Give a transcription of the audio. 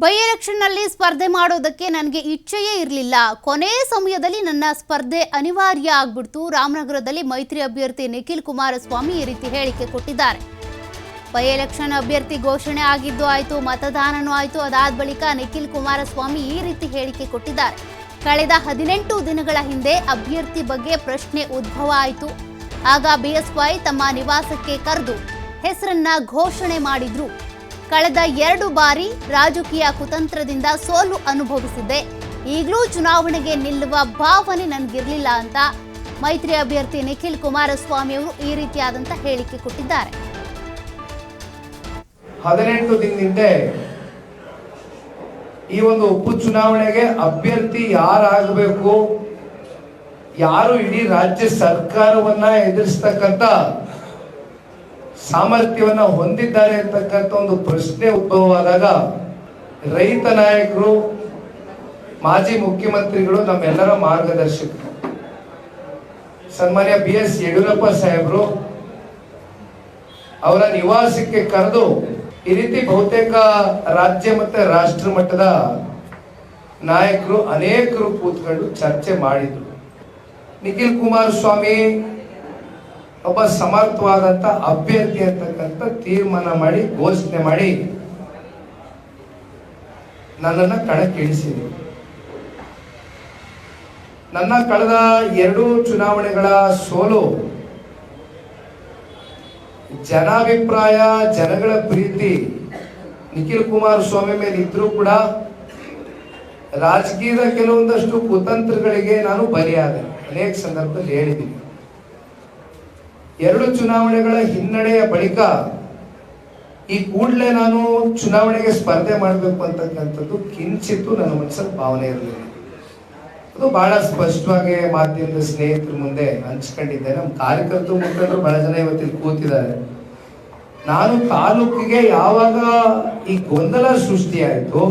By ಎಲೆಕ್ಷನ್ನಲ್ಲಿ ಸ್ಪರ್ಧೆ ಮಾಡೋದಕ್ಕೆ ನನಗೆ ಇಚ್ಛೆಯೇ ಇರಲಿಲ್ಲ. ಕೊನೆ ಸಮಯದಲ್ಲಿ ನನ್ನ ಸ್ಪರ್ಧೆ ಅನಿವಾರ್ಯ ಆಗ್ಬಿಡ್ತು. ರಾಮನಗರದಲ್ಲಿ ಮೈತ್ರಿ ಅಭ್ಯರ್ಥಿ ನಿಖಿಲ್ ಕುಮಾರಸ್ವಾಮಿ ಈ ರೀತಿ ಹೇಳಿಕೆ ಕೊಟ್ಟಿದ್ದಾರೆ. ಬೈ ಎಲೆಕ್ಷನ್ ಅಭ್ಯರ್ಥಿ ಘೋಷಣೆ ಆಗಿದ್ದು ಆಯಿತು, ಮತದಾನನೂ ಆಯಿತು. ಅದಾದ ಬಳಿಕ ನಿಖಿಲ್ ಕುಮಾರಸ್ವಾಮಿ ಈ ರೀತಿ ಹೇಳಿಕೆ ಕೊಟ್ಟಿದ್ದಾರೆ. ಕಳೆದ ಹದಿನೆಂಟು ದಿನಗಳ ಹಿಂದೆ ಅಭ್ಯರ್ಥಿ ಬಗ್ಗೆ ಪ್ರಶ್ನೆ ಉದ್ಭವ ಆಯಿತು. ಆಗ ಬಿಎಸ್ವೈ ತಮ್ಮ ನಿವಾಸಕ್ಕೆ ಕರೆದು ಹೆಸರನ್ನ ಘೋಷಣೆ ಮಾಡಿದ್ರು. ಕಳೆದ ಎರಡು ಬಾರಿ ರಾಜಕೀಯ ಕುತಂತ್ರದಿಂದ ಸೋಲು ಅನುಭವಿಸಿದ್ದೆ. ಈಗಲೂ ಚುನಾವಣೆಗೆ ನಿಲ್ಲುವ ಭಾವನೆ ನನಗಿರಲಿಲ್ಲ ಅಂತ ಮೈತ್ರಿ ಅಭ್ಯರ್ಥಿ ನಿಖಿಲ್ ಕುಮಾರಸ್ವಾಮಿ ಅವರು ಈ ರೀತಿಯಾದಂತ ಹೇಳಿಕೆ ಕೊಟ್ಟಿದ್ದಾರೆ. ಹದಿನೆಂಟು ದಿನದಿಂದ ಈ ಒಂದು ಉಪ ಚುನಾವಣೆಗೆ ಅಭ್ಯರ್ಥಿ ಯಾರಾಗಬೇಕು, ಯಾರು ಇಡೀ ರಾಜ್ಯ ಸರ್ಕಾರವನ್ನ ಎದುರಿಸ್ತಕ್ಕಂಥ ಸಾಮರ್ಥ್ಯವನ್ನ ಹೊಂದಿದ್ದಾರೆ ಅಂತಕ್ಕಂಥ ಒಂದು ಪ್ರಶ್ನೆ ಉದ್ಭವವಾದಾಗ ರೈತ ನಾಯಕರು, ಮಾಜಿ ಮುಖ್ಯಮಂತ್ರಿಗಳು ನಮ್ಮೆಲ್ಲರ ಮಾರ್ಗದರ್ಶಕರು. ಸನ್ಮಾನ್ಯ ಬಿ ಎಸ್ ಯಡಿಯೂರಪ್ಪ ಸಾಹೇಬರು, ಅವರ ನಿವಾಸಕ್ಕೆ ಕರೆದು ಈ ರೀತಿ ಬಹುತೇಕ ರಾಜ್ಯ ಮತ್ತೆ ರಾಷ್ಟ್ರ ಮಟ್ಟದ ನಾಯಕರು ಅನೇಕರು ಕೂತ್ಕೊಂಡು ಚರ್ಚೆ ಮಾಡಿದ್ರು. ನಿಖಿಲ್ ಕುಮಾರಸ್ವಾಮಿ ಒಬ್ಬ ಸಮರ್ಥವಾದಂತ ಅಭ್ಯರ್ಥಿ ಅಂತಕ್ಕಂಥ ತೀರ್ಮಾನ ಮಾಡಿ, ಘೋಷಣೆ ಮಾಡಿ ನನ್ನನ್ನ ಕಣಕ್ಕಿಳಿಸಿದ್ರು ನನ್ನ ಕಳೆದ ಎರಡು ಚುನಾವಣೆಗಳ ಸೋಲು ಜನಾಭಿಪ್ರಾಯ, ಜನಗಳ ಪ್ರೀತಿ, ನಿಖಿಲ್ ಕುಮಾರಸ್ವಾಮಿ ಮೇಲೆ ಇದ್ರೂ ಕೂಡ ರಾಜಕೀಯದ ಕೆಲವೊಂದಷ್ಟು ಕುತಂತ್ರಗಳಿಗೆ ನಾನು ಬಲಿಯಾದೆ. ಅನೇಕ ಸಂದರ್ಭದಲ್ಲಿ ಹೇಳಿದ್ದೀನಿ. ಎರಡು ಚುನಾವಣೆಗಳ ಹಿನ್ನಡೆಯ ಬಳಿಕ ಈ ಕೂಡಲೇ ನಾನು ಚುನಾವಣೆಗೆ ಸ್ಪರ್ಧೆ ಮಾಡಬೇಕು ಅಂತಕ್ಕಂಥದ್ದು ಕಿಂಚಿತ್ತು ನನ್ನ ಮನಸ್ಸಲ್ಲಿ ಭಾವನೆ ಇರಲಿಲ್ಲ. ಅದು ಬಹಳ ಸ್ಪಷ್ಟವಾಗಿ ಮಾಧ್ಯಮದ ಸ್ನೇಹಿತರ ಮುಂದೆ ಹಂಚ್ಕೊಂಡಿದ್ದೆ. ನಮ್ಮ ಕಾರ್ಯಕರ್ತರು ಮುಖಂಡರು ಬಹಳ ಜನ ಇವತ್ತಿಲ್ಲಿ ಕೂತಿದ್ದಾರೆ. ನಾನು ತಾಲೂಕಿಗೆ ಯಾವಾಗ ಈ ಗೊಂದಲ ಸೃಷ್ಟಿಯಾಯಿತು